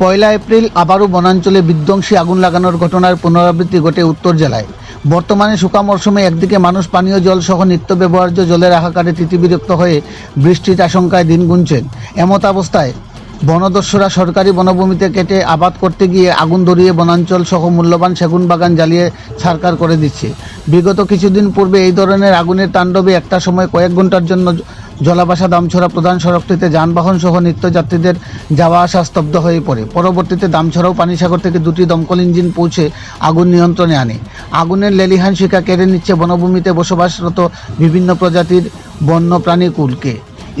পয়লা April আবারও বনাঞ্চলে বিধ্বংসী আগুন লাগানোর ঘটনার পুনরাবৃত্তি ঘটে উত্তর জেলায়। বর্তমানে শুকা মরশুমে একদিকে মানুষ পানীয় জল সহ নিত্য ব্যবহার্য জলের হাহাকারে তিতিবিরক্ত হয়ে বৃষ্টির আশঙ্কায় দিন গুনছেন। এমত অবস্থায় বনদস্যুরা সরকারি বনভূমিতে কেটে আবাদ করতে গিয়ে আগুন ধরিয়ে বনাঞ্চল সহ মূল্যবান সেগুন বাগান জ্বালিয়ে ছারকার করে দিচ্ছে। বিগত কিছুদিন পূর্বে এই ধরনের আগুনের তাণ্ডবে একটা সময় কয়েক ঘণ্টার জন্য জলাবাসা দামছড়া প্রধান সড়কটিতে যানবাহন সহ নিত্যযাত্রীদের যাওয়া আসা স্তব্ধ হয়ে পড়ে। পরবর্তীতে দামছড়াও পানিসাগর থেকে দুটি দমকল ইঞ্জিন পৌঁছে আগুন নিয়ন্ত্রণে আনে। আগুনের লেলিহান শিকা কেড়ে নিচ্ছে বনভূমিতে বসবাসরত বিভিন্ন প্রজাতির বন্য প্রাণীকুলকে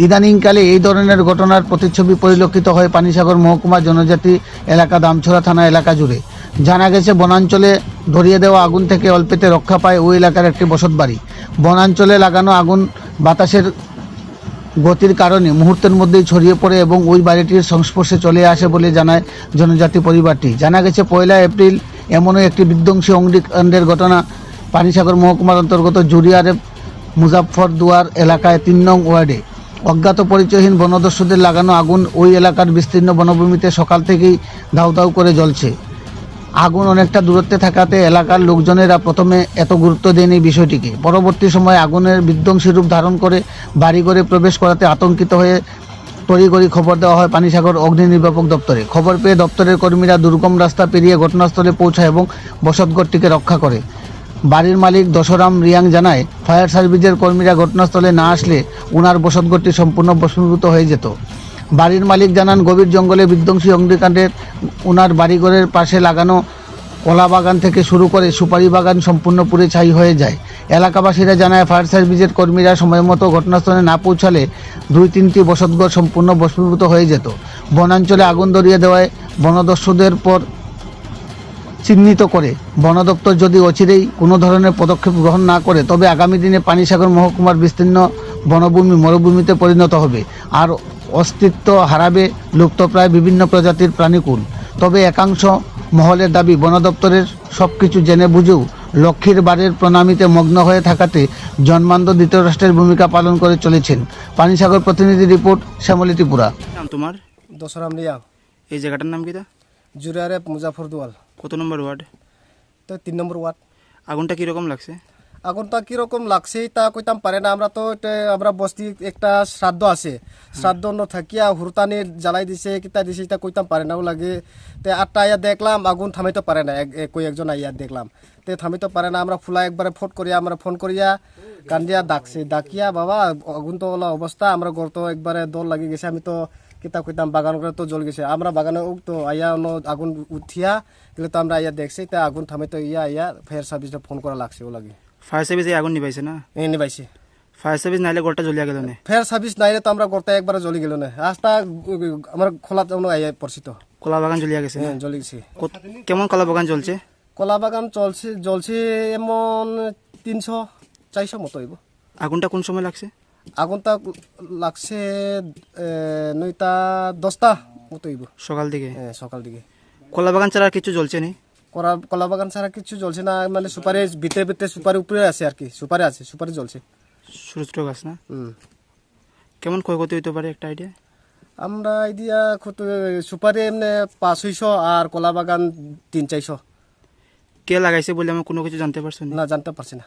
ইদানিংকালে এই ধরনের ঘটনার প্রতিচ্ছবি পরিলক্ষিত হয় পানিসাগর মহকুমা জনজাতি এলাকা দামছড়া থানা এলাকা জুড়ে। জানা গেছে, বনাঞ্চলে ধরিয়ে দেওয়া আগুন থেকে অল্পেতে রক্ষা পায় ওই এলাকার একটি বসতবাড়ি। বনাঞ্চলে লাগানো আগুন বাতাসের গতির কারণে মুহূর্তের মধ্যেই ছড়িয়ে পড়ে এবং ওই বাড়িটির সংস্পর্শে চলে আসে বলে জানায় জনজাতি পরিবারটি। জানা গেছে, পয়লা এপ্রিল এমনই একটি বিধ্বংসী অগ্নিকাণ্ডের ঘটনা। পানিসাগর মহকুমার অন্তর্গত জুরিয়ারে মুজাফর দুয়ার এলাকায় তিন নং ওয়ার্ডে। অজ্ঞাত পরিচয়হীন বনদস্যুদের লাগানো আগুন ওই এলাকার বিস্তীর্ণ বনভূমিতে সকাল থেকেই দাউ দাউ করে জ্বলছে। আগুন অনেকটা দূরত্বে থাকাতে এলাকার লোকজনেরা প্রথমে এত গুরুত্ব দেয়নি বিষয়টিকে। পরবর্তী সময়ে আগুনের বিধ্বংসী রূপ ধারণ করে বাড়িঘরে প্রবেশ করাতে আতঙ্কিত হয়ে তড়িঘড়ি খবর দেওয়া হয় পানিসাগর অগ্নি নির্বাপক দপ্তরে। খবর পেয়ে দপ্তরের কর্মীরা দুর্গম রাস্তা পেরিয়ে ঘটনাস্থলে পৌঁছায় এবং বসতঘরটিকে রক্ষা করে। বাড়ির মালিক দশরাম রিয়াং জানায়, ফায়ার সার্ভিসের কর্মীরা ঘটনাস্থলে না আসলে উনার বসতঘরটি সম্পূর্ণ ভস্মীভূত হয়ে যেত। বাড়ির মালিক জানান, গভীর জঙ্গলে বিধ্বংসী অগ্নিকাণ্ডের উনার বাড়িঘরের পাশে লাগানো কলা বাগান থেকে শুরু করে সুপারি বাগান সম্পূর্ণ পুড়ে ছাই হয়ে যায়। এলাকাবাসীরা জানায়, ফায়ার সার্ভিসের কর্মীরা সময়মতো ঘটনাস্থলে না পৌঁছালে দুই তিনটি বসতঘর সম্পূর্ণ ভস্মীভূত হয়ে যেত। বনাঞ্চলে আগুন ধরিয়ে দেওয়ায় বনদস্যুদের পর চিহ্নিত করে। বন দপ্তর যদি অচিরেই কোনো ধরনের পদক্ষেপ গ্রহণ না করে, তবে আগামী দিনে পানিসাগর মহকুমার বিস্তীর্ণ বনভূমি, মরুভূমিতে পরিণত হবে। আর অস্তিত্ব হারাবে লুপ্তপ্রায় বিভিন্ন প্রজাতির প্রাণীকুল। তবে একাংশ মহলের দাবি বন দপ্তরের সব কিছু জেনে বুঝেও লক্ষ্মীর বাড়ির প্রণামীতে মগ্ন হয়ে থাকাতে জন্মান্ধ ধৃতরাষ্ট্রের ভূমিকা পালন করে চলেছেন। পানিসাগর প্রতিনিধি রিপোর্ট শ্যামলী ত্রিপুরা। নাম তোমার? দশরাম রিয়া এই জায়গাটার নাম কিটা জুরিয়ারে মুজাফর দুয়াল কত নম্বর ওয়ার্ড? তো তিন নম্বর ওয়ার্ড। আগুনটা কীরকম লাগছে? আগুনটা কীরকম লাগছে? তা কইতাম পারে না আমরা তো আমরা বস্তি একটা শ্রাদ্ধ আছে। শ্রাদ্ধ ন থাকিয়া হুরতানি জ্বালাই দিছে কিতা দিছে তা কইতাম পারে নাও লাগে। তে আটটা আইয়া দেখলাম আগুন থামাইতে পারে না কই একজন আইয়া দেখলাম। তে থামাইতে পারে না আমরা ফুলা একবারে ফোন করিয়া আমরা ফোন করিয়া কান্দিয়া ডাকছে। ডাকিয়া বাবা আগুন তো ওলা অবস্থা আমরা ঘর তো একবারে দল লাগি গেছে আমি তো কিতা কইতাম বাগান করে তো জ্বল গেছে। আমরা বাগানে তো আইয়া অন্য আগুন উঠিয়া গেলে তো আমরা আইয়া দেখছি তা আগুন থামাইতে ইয়া আইয়া ফায়ার সার্ভিসে ফোন করা লাগছে ও লাগে। ফায়ার সার্ভিস আগুন নিবাইছে না? এনে পাইছি ফায়ার সার্ভিস নাইলে গোলটা জ্বলিয়া গেল না। ফের সার্ভিস নাইলে তো আমরা করতে একবার জ্বলি গেল না। রাস্তা আমার খোলা তো আইয়া পড়ছি তো। কলা বাগান জ্বলিয়া গেছে হ্যাঁ জ্বলি গেছি। কেমন কলা বাগান চলছে কলা বাগান চলছে জ্বলছে এমন তিনশো চারশো মতো হইব। আগুনটা কোন সময় লাগছে? আগুনটা লাগছে নয়টা দশটা মতো হইব। সকাল দিকে? হ্যাঁ সকাল দিকে। কলা বাগান ছাড়া কিছু জ্বলছে নি? কলা কলা বাগান ছাড়া কিছু জ্বলছে না মানে সুপারি ভিতরে ভিতরে সুপারি উপরে আছে আর কি সুপারি আছে সুপারি জ্বলছে। ছোটো ছোটো গাছ না? হুম। কেমন ক্ষয়ক্ষতি হইতে পারে একটা আইডিয়া আমরা আইডিয়া সুপারি এমনি পাঁচ ছয়শো আর কলা বাগান তিন চারশো। কে লাগাইছে বলে আমি কোনো কিছু জানতে পারছি না। না জানতে পারছি না।